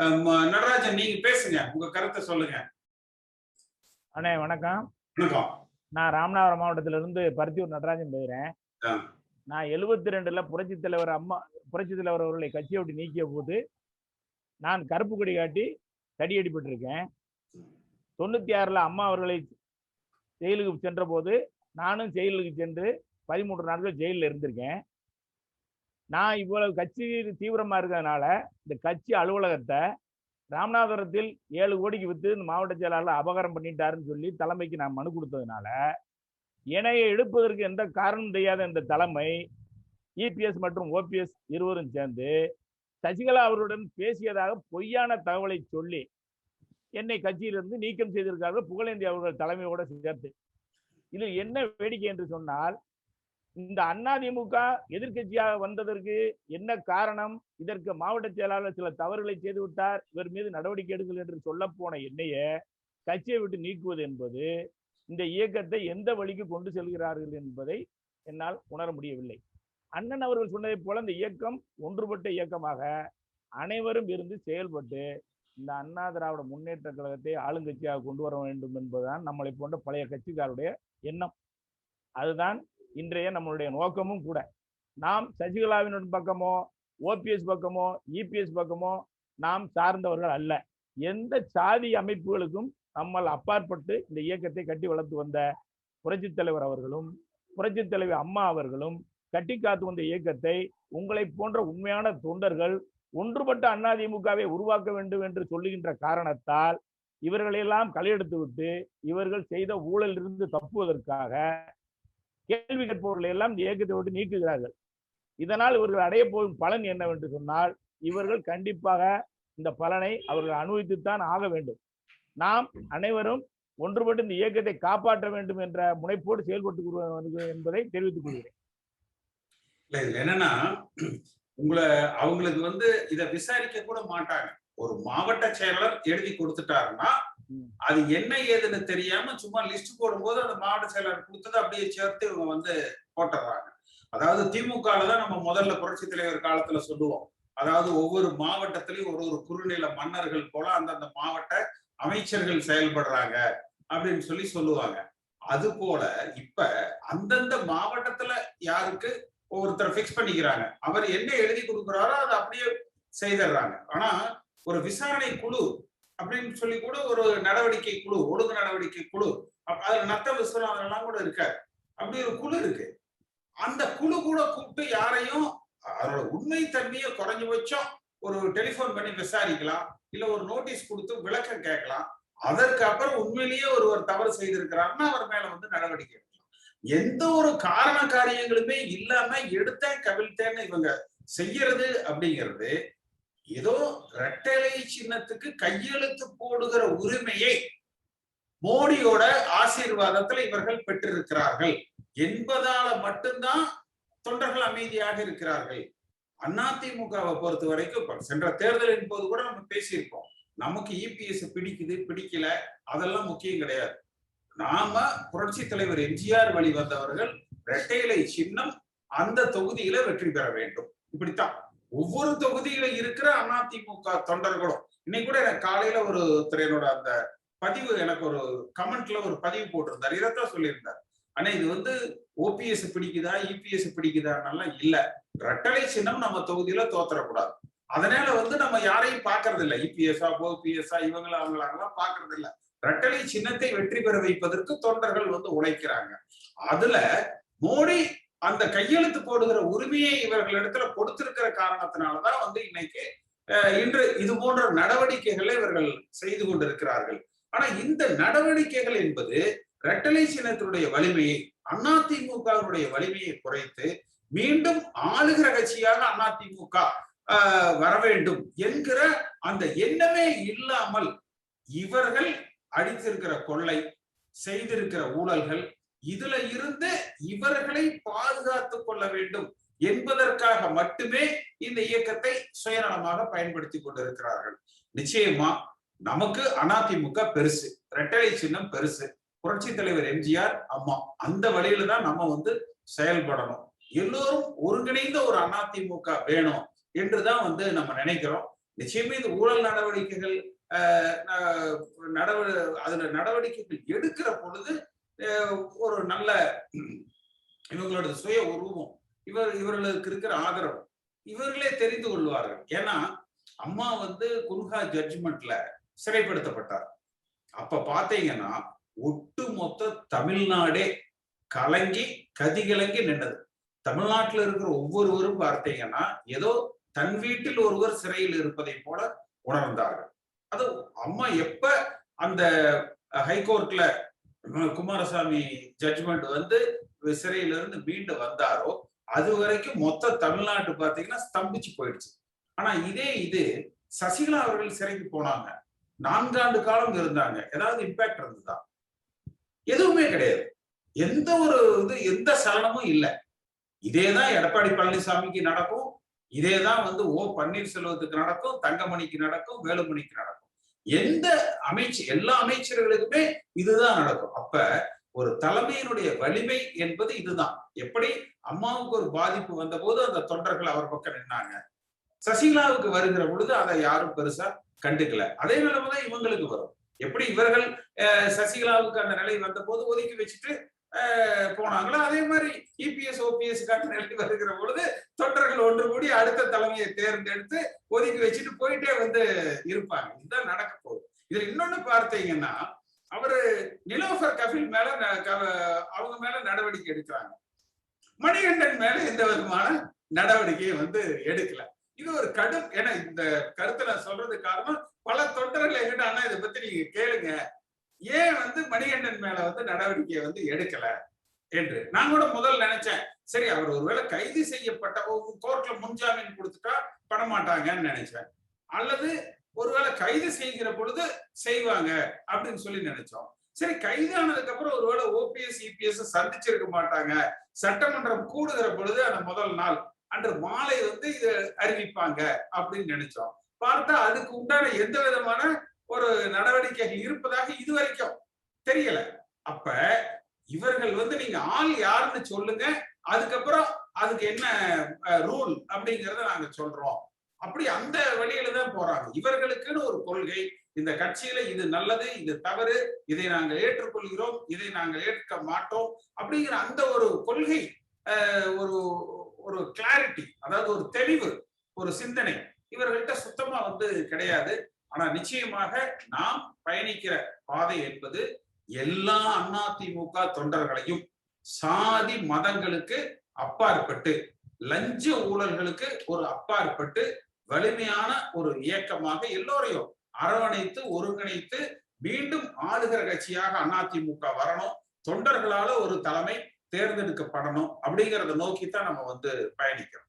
நடராஜன் நீங்க பேசுங்க. உங்க கருத்தை சொல்லுங்க. அண்ணே வணக்கம். வணக்கம். நான் ராமநாதபுரம் மாவட்டத்திலிருந்து பருத்தியூர் நடராஜன் பேசுறேன். நான் எழுபத்தி ரெண்டுல புரட்சி தலைவர் அம்மா புரட்சி தலைவர் அவர்களை கட்சியை விட்டு நீக்கிய போது நான் கருப்பு கொடி காட்டி தடியடிப்பட்டிருக்கேன் தொண்ணூத்தி ஆறுல அம்மா அவர்களை ஜெயிலுக்கு சென்ற போது நானும் ஜெயிலுக்கு சென்று பதிமூன்று நாட்கள் ஜெயிலில் இருந்திருக்கேன். நான் இவ்வளவு கட்சி தீவிரமாக இருக்கிறதுனால இந்த கட்சி அலுவலகத்தை ராமநாதபுரத்தில் ஏழு கோடிக்கு விற்று இந்த மாவட்ட செயலாளர் அபகாரம் பண்ணிட்டாருன்னு சொல்லி தலைமைக்கு நான் மனு கொடுத்ததுனால இணையை எடுப்பதற்கு எந்த காரணம் தெரியாத இந்த தலைமை இபிஎஸ் மற்றும் ஓபிஎஸ் இருவரும் சேர்ந்து சசிகலா அவருடன் பேசியதாக பொய்யான தகவலை சொல்லி என்னை கட்சியிலிருந்து நீக்கம் செய்திருக்கார்கள் புகழேந்தி அவர்கள் தலைமையோட சேர்த்து. இதில் என்ன வேடிக்கை என்று சொன்னால் இந்த அதிமுக எதிர்க்கட்சியாக வந்ததற்கு என்ன காரணம்? இதற்கு மாவட்ட செயலாளர் சில தவறுகளை செய்து விட்டார். இவர் மீது நடவடிக்கை எடுங்கள் என்று சொல்ல போன என்னைய கட்சியை விட்டு நீக்குவது என்பது இந்த இயக்கத்தை எந்த வழிக்கு கொண்டு செல்கிறார்கள் என்பதை என்னால் உணர முடியவில்லை. அண்ணன் அவர்கள் சொன்னதைப் போல இந்த இயக்கம் ஒன்றுபட்ட இயக்கமாக அனைவரும் இருந்து செயல்பட்டு இந்த அண்ணா திராவிட முன்னேற்ற கழகத்தை ஆளுங்கட்சியாக கொண்டு வர வேண்டும் என்பதுதான் நம்மளை போன்ற பழைய கட்சிக்காருடைய எண்ணம். அதுதான் இன்றைய நம்மளுடைய நோக்கமும் கூட. நாம் சசிகலாவினுடன் பக்கமோ ஓபிஎஸ் பக்கமோ இபிஎஸ் பக்கமோ நாம் சார்ந்தவர்கள் அல்ல. எந்த சாதி அமைப்புகளுக்கும் நம்மால் அப்பாற்பட்டு இந்த இயக்கத்தை கட்டி வளர்த்து வந்த புரட்சி தலைவர் அவர்களும் புரட்சி தலைவர் அம்மா அவர்களும் கட்டி காத்து வந்த இயக்கத்தை உங்களை போன்ற உண்மையான தொண்டர்கள் ஒன்றுபட்ட அதிமுகவை உருவாக்க வேண்டும் என்று சொல்லுகின்ற காரணத்தால் இவர்களையெல்லாம் கையெடுத்து விட்டு இவர்கள் செய்த ஊழலிருந்து தப்புவதற்காக கேள்வி கேட்பவர்களை எல்லாம் இந்த இயக்கத்தை விட்டு நீக்குகிறார்கள். இதனால் இவர்கள் அடைய போகும் பலன் என்னவென்று சொன்னால் இவர்கள் கண்டிப்பாக இந்த பலனை அவர்கள் அனுபவித்துத்தான் ஆக வேண்டும். நாம் அனைவரும் ஒன்றுபட்டு இந்த இயக்கத்தை காப்பாற்ற வேண்டும் என்ற முனைப்போடு செயல்பட்டு என்பதை தெரிவித்துக் கொள்கிறேன். இல்ல இதுல என்னன்னா உங்களை அவங்களுக்கு வந்து இதை விசாரிக்க கூட மாட்டாங்க. ஒரு மாவட்ட செயலர் எழுதி கொடுத்துட்டாருன்னா அது என்ன ஏதுன்னு தெரியாம சும்மா லிஸ்ட் போடும்போது அந்த மாவட்ட செயலாளர் கொடுத்ததை அப்படியே சேர்த்து இவங்க வந்து போட்டுடுறாங்க. அதாவது திமுகல தான் நம்ம முதல்ல புரட்சி தலைவர் காலத்துல சொல்லுவோம். அதாவது ஒவ்வொரு மாவட்டத்திலையும் ஒரு ஒரு குறுநில மன்னர்கள் போல அந்தந்த மாவட்ட அமைச்சர்கள் செயல்படுறாங்க அப்படின்னு சொல்லி சொல்லுவாங்க. அது போல இப்ப அந்தந்த மாவட்டத்துல யாருக்கு ஒருத்தர் பிக்ஸ் பண்ணிக்கிறாங்க. அவர் என்ன எழுதி கொடுக்குறாரோ அதை அப்படியே செய்திடுறாங்க. ஆனா ஒரு விசாரணை குழு அப்படின்னு சொல்லி கூட ஒரு நடவடிக்கை குழு ஒழுங்கு நடவடிக்கை குழு. அதுல நத்த விஸ்வநாதன் எல்லாம் கூட இருக்காரு. அப்படி ஒரு குழு இருக்கு. அந்த குழு கூட கூப்பிட்டு யாரையும் அதோட உண்மை தன்மையை குறைஞ்சபட்சம் ஒரு டெலிபோன் பண்ணி விசாரிக்கலாம். இல்ல ஒரு நோட்டீஸ் கொடுத்து விளக்கம் கேட்கலாம். அதற்கு அப்புறம் உண்மையிலேயே ஒருவர் தவறு செய்திருக்கிறாருன்னா அவர் மேல வந்து நடவடிக்கை எடுக்கலாம். எந்த ஒரு காரண காரியங்களுமே இல்லாம எடுத்தேன் கவிழ்த்தேன்னு இவங்க செய்யறது அப்படிங்கிறது ஏதோ ரெட்டலை சின்னத்துக்கு கையெழுத்து போடுகிற உரிமையை மோடியோட ஆசீர்வாதத்துல இவர்கள் பெற்றிருக்கிறார்கள் என்பதால மட்டும்தான் தொண்டர்கள் அமைதியாக இருக்கிறார்கள். அதிமுகவை பொறுத்த வரைக்கும் சென்ற தேர்தலின் போது கூட நம்ம பேசியிருக்கோம் நமக்கு இபிஎஸ் பிடிக்குது பிடிக்கல அதெல்லாம் முக்கியம் கிடையாது. நாம புரட்சி தலைவர் எம்ஜிஆர் வழி வந்தவர்கள் இரட்டையிலை சின்னம் அந்த தொகுதியில வெற்றி பெற வேண்டும். இப்படித்தான். ஒவ்வொரு தொகுதியில இருக்கிற அதிமுக தொண்டர்களும் இன்னைக்கு கூட எனக்கு காலையில ஒரு திரையனோட அந்த பதிவு எனக்கு ஒரு கமெண்ட்ல ஒரு பதிவு போட்டிருந்தார். இதைத்தான் சொல்லியிருந்தார். ஆனா இது வந்து ஓபிஎஸ் பிடிக்குதா இபிஎஸ் பிடிக்குதான்னெல்லாம் இல்ல. ரெட்டலை சின்னம் நம்ம தொகுதியில தோத்தரக்கூடாது. அதனால வந்து நம்ம யாரையும் பாக்குறது இல்ல இபிஎஸ்ஆ ஓபிஎஸ்ஆ இவங்கள அவங்களாங்கலாம் பாக்குறது இல்ல ரெட்டலை சின்னத்தை வெற்றி பெற வைப்பதற்கு தொண்டர்கள் வந்து உழைக்கிறாங்க. அதுல மோடி அந்த கையெழுத்து போடுகிற உரிமையை இவர்களிடத்துல கொடுத்திருக்கிற காரணத்தினாலதான் வந்து இன்னைக்கு இன்று இது போன்ற நடவடிக்கைகளை இவர்கள் செய்து கொண்டிருக்கிறார்கள். ஆனா இந்த நடவடிக்கைகள் என்பது ரெட்டலை சின்னத்தினுடைய வலிமையை அதிமுகவினுடைய வலிமையை குறைத்து மீண்டும் ஆளுகிற கட்சியாக அதிமுக வர வேண்டும் என்கிற அந்த எண்ணமே இல்லாமல் இவர்கள் அடித்திருக்கிற கொள்ளை செய்திருக்கிற ஊழல்கள் இதுல இருந்து இவர்களை பாதுகாத்துக் கொள்ள வேண்டும் என்பதற்காக மட்டுமே இந்த இயக்கத்தை சுயநலமாக பயன்படுத்தி கொண்டிருக்கிறார்கள். நிச்சயமா நமக்கு அதிமுக பெருசு ரெட்டலை சின்னம் பெருசு. புரட்சி தலைவர் எம்ஜிஆர் அம்மா அந்த வழியில தான் நம்ம வந்து செயல்படணும். எல்லோரும் ஒருங்கிணைந்த ஒரு அதிமுக வேணும் என்றுதான் வந்து நம்ம நினைக்கிறோம். நிச்சயமே இது ஊழல் நடவடிக்கைகள் அஹ், அதுல நடவடிக்கைகள் எடுக்கிற பொழுது ஒரு நல்ல இவங்களோட சுய உருவம் இவர் இவர்களுக்கு இருக்கிற ஆதரவு இவர்களே தெரிந்து கொள்வார்கள். ஏன்னா அம்மா வந்து குன்ஹா ஜட்ஜ்மெண்ட்ல சிறைப்படுத்தப்பட்டார். அப்ப பாத்தீங்கன்னா ஒட்டுமொத்த தமிழ்நாடே கலங்கி கதிகலங்கி நின்றது. தமிழ்நாட்டில் இருக்கிற ஒவ்வொருவரும் பார்த்தீங்கன்னா ஏதோ தன் வீட்டில் ஒருவர் சிறையில் இருப்பதை போல உணர்ந்தார்கள். அது அம்மா எப்ப அந்த ஹைகோர்ட்ல குமாரசாமி ஜட்ஜ்மெண்ட் வந்து சிறையில இருந்து மீண்டு வந்தாரோ அது வரைக்கும் மொத்த தமிழ்நாட்டு பாத்தீங்கன்னா ஸ்தம்பிச்சு போயிடுச்சு. ஆனா இதே இது சசிகலா அவர்கள் சிறைக்கு போனாங்க. நான்காண்டு காலம் இருந்தாங்க. ஏதாவது இம்பாக்ட் இருந்ததா? எதுவுமே கிடையாது. எந்த ஒரு இது எந்த சலனமும் இல்லை. இதேதான் எடப்பாடி பழனிசாமிக்கு நடக்கும். இதேதான் வந்து ஓ பன்னீர்செல்வத்துக்கு நடக்கும் தங்கமணிக்கு நடக்கும் வேலுமணிக்கு நடக்கும். எந்த அமைச்சு எல்லா அமைச்சர்களுக்குமே இதுதான் நடக்கும். அப்ப ஒரு தலைமையினுடைய வலிமை என்பது இதுதான். எப்படி? அம்மாவுக்கு ஒரு பாதிப்பு வந்த போது அந்த தொண்டர்கள் அவர் பக்கம் நின்னாங்க. சசிகலாவுக்கு வருகிற பொழுது அதை யாரும் பெருசா கண்டுக்கல. அதே நிலைமைதான் இவங்களுக்கு வரும். எப்படி இவர்கள் அஹ், சசிகலாவுக்கு அந்த நிலை வந்த போது ஒதுக்கி வச்சுட்டு போனாங்களோ? அதே மாதிரி இபிஎஸ் ஓபிஎஸ் நிலை வருகிற பொழுது தொண்டர்கள் ஒன்று கூடி அடுத்த தலைமையை தேர்ந்தெடுத்து ஒதுக்கி வச்சுட்டு போயிட்டே வந்து இருப்பாங்க. இதுதான் நடக்க போகுது. இதுல இன்னொன்னு பார்த்தீங்கன்னா அவரு நிலோஃபர் கபில் மேல ந- க- அவங்க மேல நடவடிக்கை எடுக்கிறாங்க. மணிகண்டன் மேல எந்த விதமான நடவடிக்கையை வந்து எடுக்கல. இது ஒரு கடும் ஏன்னா இந்த கருத்தை நான் சொல்றது காரணம் பல தொண்டர்கள் என்கிட்ட அண்ணா இதை பத்தி நீங்க கேளுங்க. ஏன் வந்து மணிகண்டன் மேல வந்து நடவடிக்கையை வந்து எடுக்கல என்று நான் கூட முதல் நினைச்சேன். சரி அவர் ஒருவேளை கைது செய்யப்பட்ட கோர்ட்ல முன்ஜாமீன் கொடுத்துட்டா பண்ண மாட்டாங்கன்னு நினைச்சேன். அல்லது ஒருவேளை கைது செய்கிற பொழுது செய்வாங்க அப்படின்னு சொல்லி நினைச்சோம். சரி கைது ஆனதுக்கு அப்புறம் ஒருவேளை ஓபிஎஸ் இபிஎஸ் சந்திச்சிருக்க மாட்டாங்க. சட்டமன்றம் கூடுகிற பொழுது அந்த முதல் நாள் அன்று மாலை வந்து இது அறிவிப்பாங்க அப்படின்னு நினைச்சோம். பார்த்தா அதுக்கு உண்டான எந்த விதமான ஒரு நடவடிக்கைகள் இருப்பதாக இது வரைக்கும் தெரியல. அப்ப இவர்கள் வந்து நீங்க ஆள் யாருன்னு சொல்லுங்க. அதுக்கப்புறம் அதுக்கு என்ன ரூல் அப்படிங்கறத நாங்க சொல்றோம். அப்படி அந்த வழியில தான் போறாங்க. இவர்களுக்குன்னு ஒரு கொள்கை இந்த கட்சியில இது நல்லது இது தவறு இதை நாங்கள் ஏற்றுக்கொள்கிறோம் இதை நாங்கள் ஏற்க மாட்டோம் அப்படிங்கிற அந்த ஒரு கொள்கை ஒரு ஒரு கிளாரிட்டி அதாவது ஒரு தெளிவு ஒரு சிந்தனை இவர்கள்ட்ட சுத்தமா வந்து கிடையாது. ஆனா நிச்சயமாக நாம் பயணிக்கிற பாதை என்பது எல்லா அதிமுக தொண்டர்களையும் சாதி மதங்களுக்கு அப்பாற்பட்டு லஞ்ச ஊழல்களுக்கு ஒரு அப்பாற்பட்டு வலிமையான ஒரு இயக்கமாக எல்லோரையும் அரவணைத்து ஒருங்கிணைத்து மீண்டும் ஆளுகிற கட்சியாக அதிமுக வரணும். தொண்டர்களால ஒரு தலைமை தேர்ந்தெடுக்கப்படணும் அப்படிங்கறத நோக்கி தான் நம்ம வந்து பயணிக்கிறோம்.